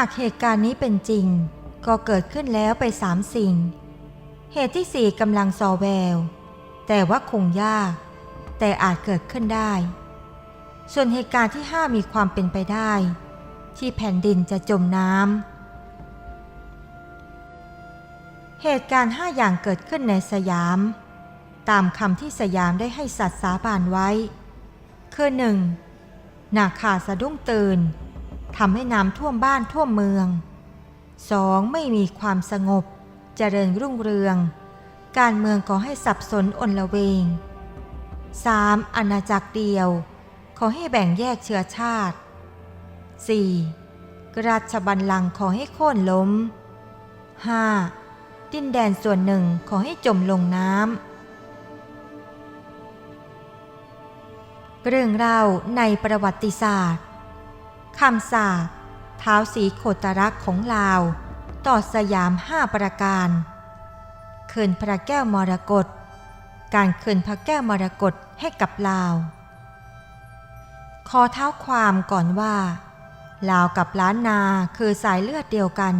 ากเหตุการณ์นี้เป็นจริง ก็เกิดขึ้นแล้วไปสามสิ่ง เหตุที่สี่กำลังซอแวว แต่ว่าคงยาก แต่อาจเกิดขึ้นได้ ส่วนเหตุการณ์ที่ห้ามีความเป็นไปได้ ที่แผ่นดินจะจมน้ำเหตุการณ์ห้าอย่างเกิดขึ้นในสยาม ตามคำที่สยามได้ให้สัตว์สาบานไว้ คือหนึ่งนาคาสะดุ้งตื่น ทำให้น้ำท่วมบ้านท่วมเมือง 2. ไม่มีความสงบ เจริญรุ่งเรือง การเมืองก่อให้สับสนอนละเวง 3. อาณาจักรเดียว ขอให้แบ่งแยกเชื้อชาติ 4. ราชบัลลังก์ขอให้โค่นล้ม 5. ดินแดนส่วนหนึ่งขอให้จมลงน้ำ เรื่องเล่าในประวัติศาสตร์ คำสาปท้าวสีโคตรักของลาว ต่อสยามห้าประการเคืนพระแก้วมรกตการเคืนพระแก้วมรกตให้กับลาว ขอเท้าความก่อนว่า ลาวกับล้านนาคือสายเลือดเดียวกัน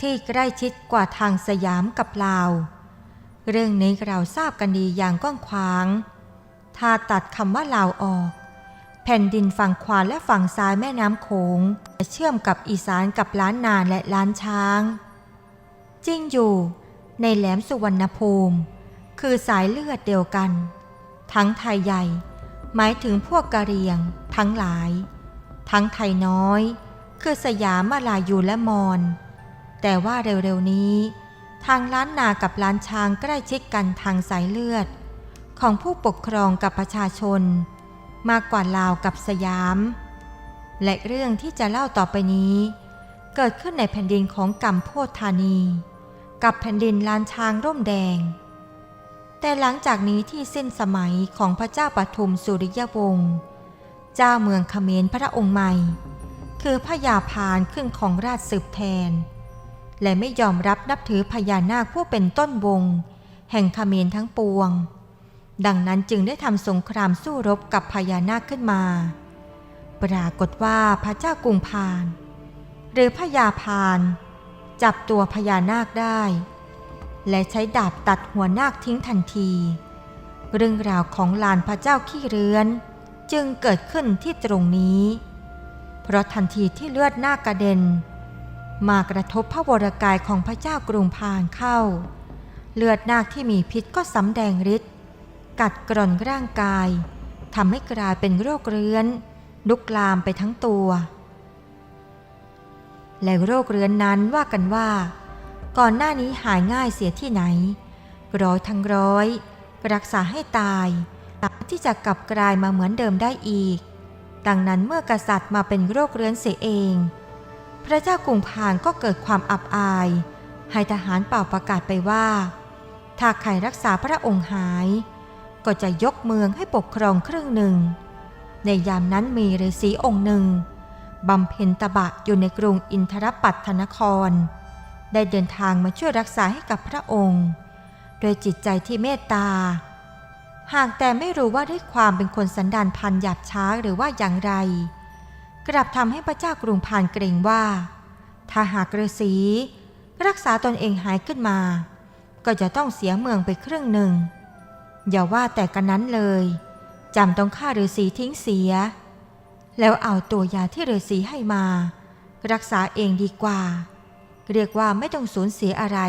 ที่ใกล้ชิดกว่าทางสยามกับลาว เรื่องนี้เราทราบกันดีอย่างกว้างขวาง ถ้าตัดคำว่าลาวออก ผ่นดินฝั่งขวาและฝั่งซ้ายแม่น้ำโขงเชื่อมกับอีสานกับล้านนาและล้านช้าง จริงอยู่ในแหลมสุวรรณภูมิ คือสายเลือดเดียวกัน ทั้งไทยใหญ่ หมายถึงพวกกะเหรียง ทั้งหลาย ทั้งไทยน้อย คือสยามมาลายูและมอญแต่ว่าเร็วๆนี้ ทางล้านนากับล้านช้างใกล้ชิดกันทางสายเลือด ของผู้ปกครองกับประชาชน มากกว่าลาวกับสยาม และเรื่องที่จะเล่าต่อไปนี้ เกิดขึ้นในแผ่นดินของกัมโพธานี กับแผ่นดินลานช้างร่มแดง แต่หลังจากนี้ที่สิ้นสมัยของพระเจ้าปทุมสุริยวงศ์เจ้าเมืองเขมรพระองค์ใหม่ คือพระยาพานขึ้นของราชสืบแทน และไม่ยอมรับนับถือพญานาคผู้เป็นต้นวง แห่งเขมรทั้งปวง ดังนั้นจึงได้ทำสงครามสู้รบกับพญานาคขึ้นมา ปรากฏว่าพระเจ้ากรุงพาน หรือพญาพาน จับตัวพญานาคได้ และใช้ดาบตัดหัวนาคทิ้งทันที เรื่องราวของลานพระเจ้าขี้เรือน จึงเกิดขึ้นที่ตรงนี้ เพราะทันทีที่เลือดนาคกระเด็น มากระทบพระวรกายของพระเจ้ากรุงพานเข้า เลือดนาคที่มีพิษก็สำแดงฤทธิ์ กัดกร่อนร่างกายทำให้กลายเป็นโรคเรื้อนลุกลามไปทั้งตัว และโรคเรื้อนนั้นว่ากันว่า ก่อนหน้านี้หายง่ายเสียที่ไหน ร้อยทั้งร้อย รักษาให้ตายที่จะกลับกลายมาเหมือนเดิมได้อีก ดังนั้นเมื่อกษัตริย์มาเป็นโรคเรื้อนเสียเอง พระเจ้ากรุงพานก็เกิดความอับอาย ให้ทหารเป่าประกาศไปว่า ถ้าใครรักษาพระองค์หาย ก็จะยกเมืองให้ปกครองครึ่งหนึ่ง ในยามนั้นมีฤาษีองค์หนึ่งบำเพ็ญตบะอยู่ในกรุงอินทรปัตถนคร ได้เดินทางมาช่วยรักษาให้กับพระองค์โดยจิตใจที่เมตตา หากแต่ไม่รู้ว่าด้วยความเป็นคนสันดานพันหยาบช้าหรือว่าอย่างไร กลับทำให้พระเจ้ากรุงพานเกรงว่า ถ้าหากฤาษีรักษาตนเองหายขึ้นมา ก็จะต้องเสียเมืองไปครึ่งหนึ่ง อย่าว่าแต่กันนั้นเลยจำต้องฆ่าฤาษีทิ้งเสีย แล้วเอาตัวยาที่ฤาษีให้มา รักษาเองดีกว่า เรียกว่าไม่ต้องสูญเสียอะไร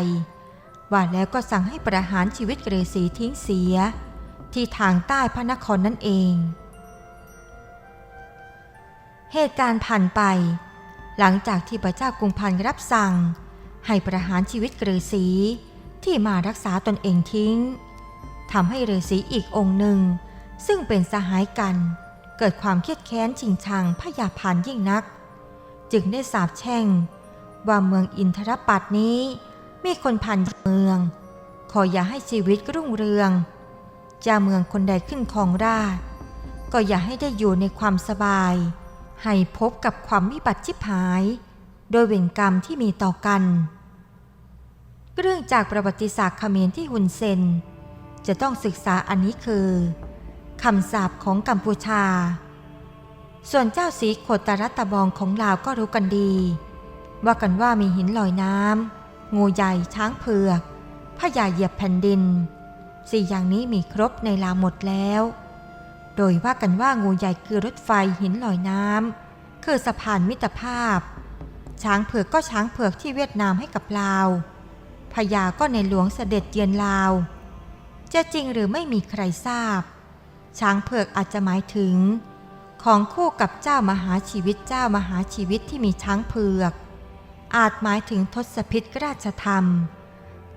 ว่าแล้วก็สั่งให้ประหารชีวิตฤาษีทิ้งเสีย ที่ทางใต้พระนครนั่นเอง เหตุการณ์ผ่านไป หลังจากที่พระเจ้ากรุงพันรับสั่ง ให้ประหารชีวิตฤาษีที่มารักษาตนเองทิ้ง ทำให้ฤาษีอีกองค์หนึ่ง ซึ่งเป็นสหายกัน เกิดความเครียดแค้นชิงชังพยาพานยิ่งนัก จึงได้สาบแช่ง ว่าเมืองอินทรปัตนี้ มีคนพันเมือง ขออย่าให้ชีวิตรุ่งเรืองจ้าเมืองคนใดขึ้นครองราชก็อย่าให้ได้อยู่ในความสบาย ให้พบกับความวิบัติชิบหาย โดยเวรกรรมที่มีต่อกัน เรื่องจากประวัติศาสตร์เขมรที่หุนเซน จะต้องศึกษาอันนี้คือคำสาปของกัมพูชา ส่วนเจ้าสีโคตรรัตบองของลาวก็รู้กันดี ว่ากันว่ามีหินลอยน้ำงูใหญ่ช้างเผือกพญาเหยียบแผ่นดิน สี่อย่างนี้มีครบในลาวหมดแล้ว โดยว่ากันว่างูใหญ่คือรถไฟหินลอยน้ำคือสะพานมิตรภาพ ช้างเผือกก็ช้างเผือกที่เวียดนามให้กับลาวพญาก็ในหลวงเสด็จเยือนลาว จะจริงหรือไม่มีใครทราบ ช้างเผือกอาจจะหมายถึง ของคู่กับเจ้ามหาชีวิตเจ้ามหาชีวิตที่มีช้างเผือก อาจหมายถึงทศพิธราชธรรม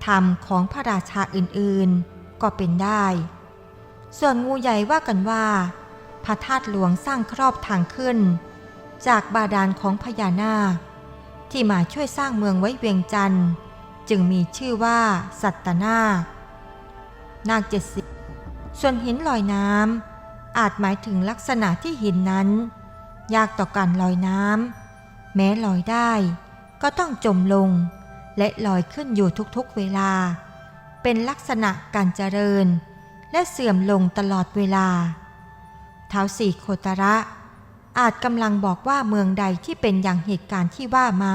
ธรรมของพระราชาอื่นๆ ก็เป็นได้ ส่วนงูใหญ่ว่ากันว่า พระธาตุหลวงสร้างครอบทางขึ้น จากบาดาลของพญานาค ที่มาช่วยสร้างเมืองไว้เวียงจันทร์จึงมีชื่อว่าสัตตนาค นาคเจ็ดสิบส่วนหินลอยน้ำอาจหมายถึงลักษณะที่หินนั้น ยากต่อการลอยน้ำแม้ลอยได้ ก็ต้องจมลง และลอยขึ้นอยู่ทุกๆเวลา เป็นลักษณะการเจริญ และเสื่อมลงตลอดเวลาเท้าสี่โคตระอาจกำลังบอกว่าเมืองใดที่เป็นอย่างเหตุการณ์ที่ว่ามา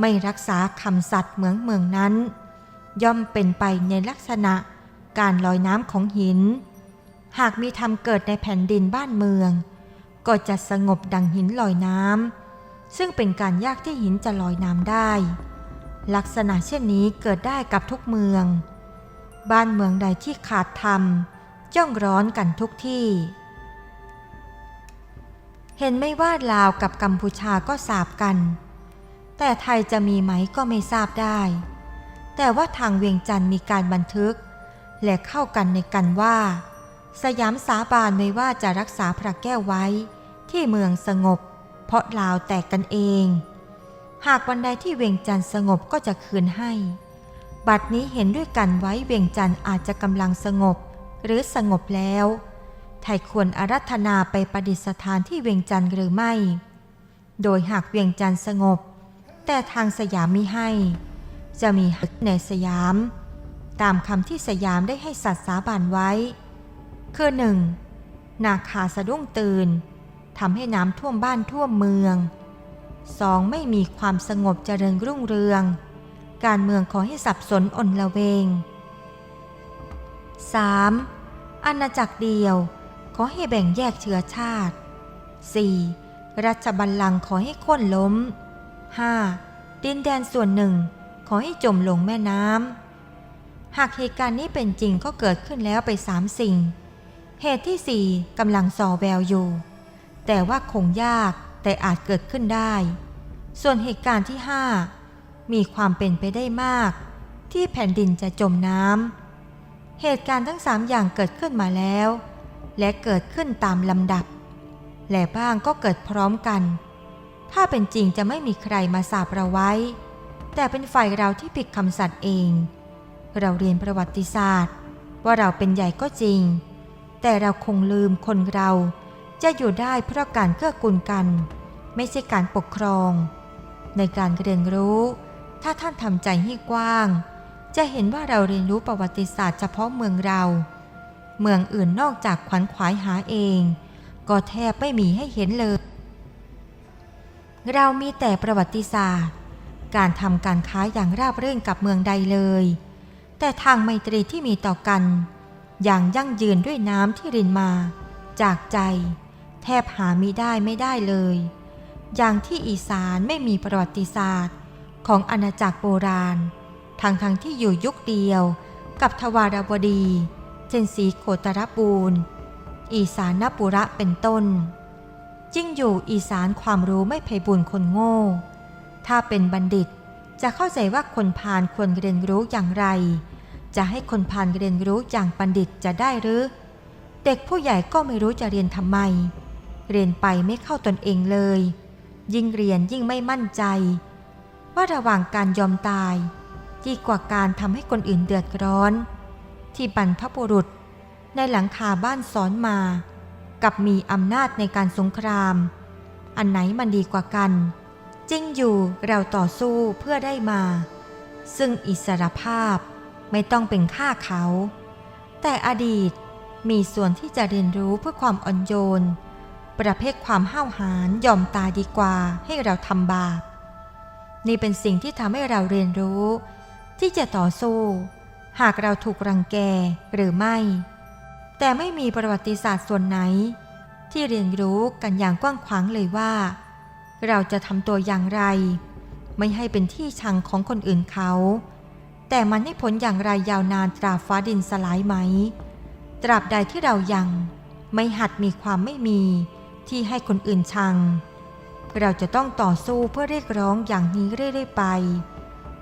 ไม่รักษาคำสัตว์เหมืองเมืองนั้น ย่อมเป็นไปในลักษณะ การลอยน้ำของหิน หากมีธรรมเกิดในแผ่นดินบ้านเมือง ก็จะสงบดังหินลอยน้ำซึ่งเป็นการยากที่หินจะลอยน้ำได้ ลักษณะเช่นนี้เกิดได้กับทุกเมือง บ้านเมืองใดที่ขาดธรรมย่องร้อนกันทุกที่ เห็นไม่ว่าลาวกับกัมพูชาก็สาบกัน แต่ไทยจะมีไหมก็ไม่ทราบได้ แต่ว่าทางเวียงจันทร์มีการบันทึก และเข้ากันในกันว่า สยามสาบานไม่ว่าจะรักษาพระแก้วไว้ ที่เมืองสงบ เพราะลาวแตกกันเอง หากวันใดที่เวียงจันทร์สงบก็จะคืนให้ บัดนี้เห็นด้วยกันไว้เวียงจันทร์อาจจะกำลังสงบ หรือสงบแล้วไทยควรอารัธนาไปประดิษฐานที่เวียงจันทร์หรือไม่ โดยหากเวียงจันทร์สงบ แต่ทางสยามมิให้ จะมีหักในสยาม ตามคำที่สยามได้ให้สัตว์สาบานไว้ คือหนึ่งนาคาสะดุ้งตื่นทำให้น้ำท่วมบ้านท่วมเมือง 2. ไม่มีความสงบเจริญรุ่งเรือง การเมืองขอให้สับสนอนละเวง 3. อาณาจักรเดียว ขอให้แบ่งแยกเชื้อชาติ 4. รัชบัลลังก์ขอให้โค่นล้ม 5. ดินแดนส่วนหนึ่ง ขอให้จมลงแม่น้ำ หากเหตุการณ์นี้เป็นจริงก็เกิดขึ้นแล้วไปสามสิ่ง เหตุที่สี่กำลังส่อแววอยู่ แต่ว่าคงยากแต่อาจเกิดขึ้นได้ ส่วนเหตุการณ์ที่ห้ามีความเป็นไปได้มาก ที่แผ่นดินจะจมน้ำ เหตุการณ์ทั้งสามอย่างเกิดขึ้นมาแล้ว และเกิดขึ้นตามลำดับ และบ้างก็เกิดพร้อมกัน ถ้าเป็นจริงจะไม่มีใครมาสาบเราไว้ แต่เป็นฝ่ายเราที่ผิดคำสัตย์เอง เราเรียนประวัติศาสตร์ ว่าเราเป็นใหญ่ก็จริง แต่เราคงลืมคนเราจะอยู่ได้เพราะการเกื้อกูลกัน ไม่ใช่การปกครอง ในการเรียนรู้ ถ้าท่านทำใจให้กว้าง จะเห็นว่าเราเรียนรู้ประวัติศาสตร์เฉพาะเมืองเรา เมืองอื่นนอกจากขวัญขวายหาเอง ก็แทบไม่มีให้เห็นเลย เรามีแต่ประวัติศาสตร์ การทำการค้าอย่างราบรื่นกับเมืองใดเลย แต่ทางไมตรีที่มีต่อกัน อย่างยั่งยืนด้วยน้ำที่รินมา จากใจ แทบหามิได้ไม่ได้เลย อย่างที่อีสานไม่มีประวัติศาสตร์ ของอาณาจักรโบราณทั้งทั้งที่อยู่ยุคเดียวกับทวารวดีเช่นสีโคตรบูรณ์ อีสานนปุระเป็นต้นจิ้งอยู่อีสานความรู้ไม่ไพบุญคนโง่ ถ้าเป็นบัณฑิต จะเข้าใจว่าคนพาลควรเรียนรู้อย่างไร จะให้คนพาลเรียนรู้อย่างบัณฑิตจะได้หรือ เด็กผู้ใหญ่ก็ไม่รู้จะเรียนทำไม เรียนไปไม่เข้าตนเองเลย ยิ่งเรียนยิ่งไม่มั่นใจ ว่าระหว่างการยอมตายดีกว่าการทำให้คนอื่นเดือดร้อน ที่บรรพบุรุษ ในหลังคาบ้านสอนมา กับมีอำนาจในการสงคราม อันไหนมันดีกว่ากัน จริงอยู่เราต่อสู้เพื่อได้มา ซึ่งอิสรภาพไม่ต้องเป็นข้าเขา แต่อดีตมีส่วนที่จะเรียนรู้เพื่อความอ่อนโยน ประเภทความห้าวหาญยอมตายดีกว่าให้เราทำบาป นี่เป็นสิ่งที่ทำให้เราเรียนรู้ ที่จะต่อสู้ หากเราถูกรังแกหรือไม่ แต่ไม่มีประวัติศาสตร์ส่วนไหน ที่เรียนรู้กันอย่างกว้างขวางเลยว่า เราจะทำตัวอย่างไร ไม่ให้เป็นที่ชังของคนอื่นเขา แต่มันให้ผลอย่างไรยาวนานตราบฟ้าดินสลายไหม ตราบใดที่เรายังไม่หัดมีความไม่มีที่ให้คนอื่นชัง เราจะต้องต่อสู้เพื่อเรียกร้องอย่างนี้เรื่อยๆไป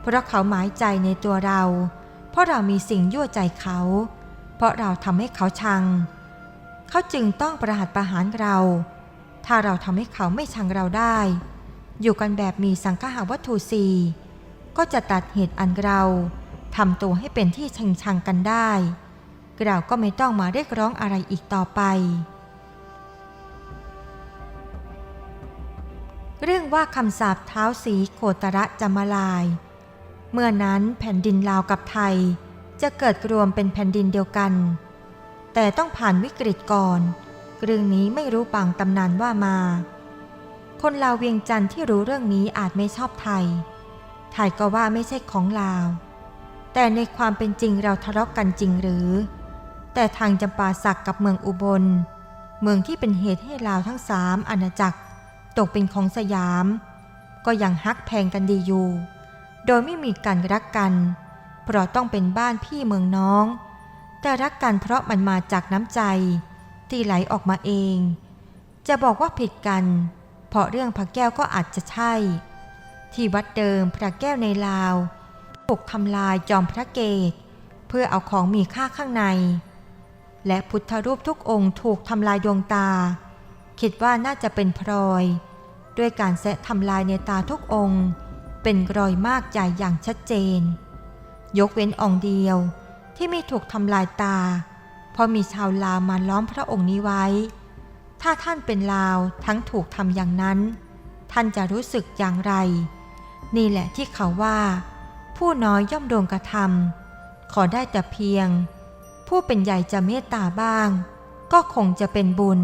เพราะเขาหมายใจในตัวเรา เพราะเรามีสิ่งยั่วใจเขา เพราะเราทำให้เขาชัง เขาจึงต้องประหัตประหารเรา ถ้าเราทำให้เขาไม่ชังเราได้ อยู่กันแบบมีสังฆาวัตถุสีก็จะตัดเหตุอันเราทำตัวให้เป็นที่ชังชังกันได้ เราก็ไม่ต้องมาเรียกร้องอะไรอีกต่อไป เรื่องว่าคำสาปเท้าสีโคตระจะมาลาย เมื่อนั้นแผ่นดินลาวกับไทยจะเกิดรวมเป็นแผ่นดินเดียวกัน แต่ต้องผ่านวิกฤตก่อน เรื่องนี้ไม่รู้ปางตำนานว่ามา คนลาวเวียงจันทร์ที่รู้เรื่องนี้อาจไม่ชอบไทย ไทยก็ว่าไม่ใช่ของลาว แต่ในความเป็นจริงเราทะเลาะกกันจริงหรือ แต่ทางจำปาสักกับเมืองอุบล เมืองที่เป็นเหตุให้ลาวทั้งสามอาณาจักร ตกเป็นของสยาม ก็ยังฮักแพงกันดีอยู่ โดยไม่มีการรักกัน เพราะต้องเป็นบ้านพี่เมืองน้อง แต่รักกันเพราะมันมาจากน้ำใจ ที่ไหลออกมาเอง จะบอกว่าผิดกัน เพราะเรื่องพระแก้วก็อาจจะใช่ ที่วัดเดิมพระแก้วในลาวถูกทำลายจอมพระเกศเพื่อเอาของมีค่าข้างใน และพุทธรูปทุกองค์ถูกทำลายดวงตา คิดว่าน่าจะเป็นพลอย ด้วยการแสะทำลายในตาทุกองค์ เป็นรอยมากใหญ่อย่างชัดเจน ยกเว้นองค์เดียวที่ไม่ถูกทำลายตา เพราะมีชาวลาวมาล้อมพระองค์นี้ไว้ ถ้าท่านเป็นลาวทั้งถูกทำอย่างนั้น ท่านจะรู้สึกอย่างไร นี่แหละที่เขาว่า ผู้น้อยย่อมโดนกระทำขอได้แต่เพียง ผู้เป็นใหญ่จะเมตตาบ้าง ก็คงจะเป็นบุญ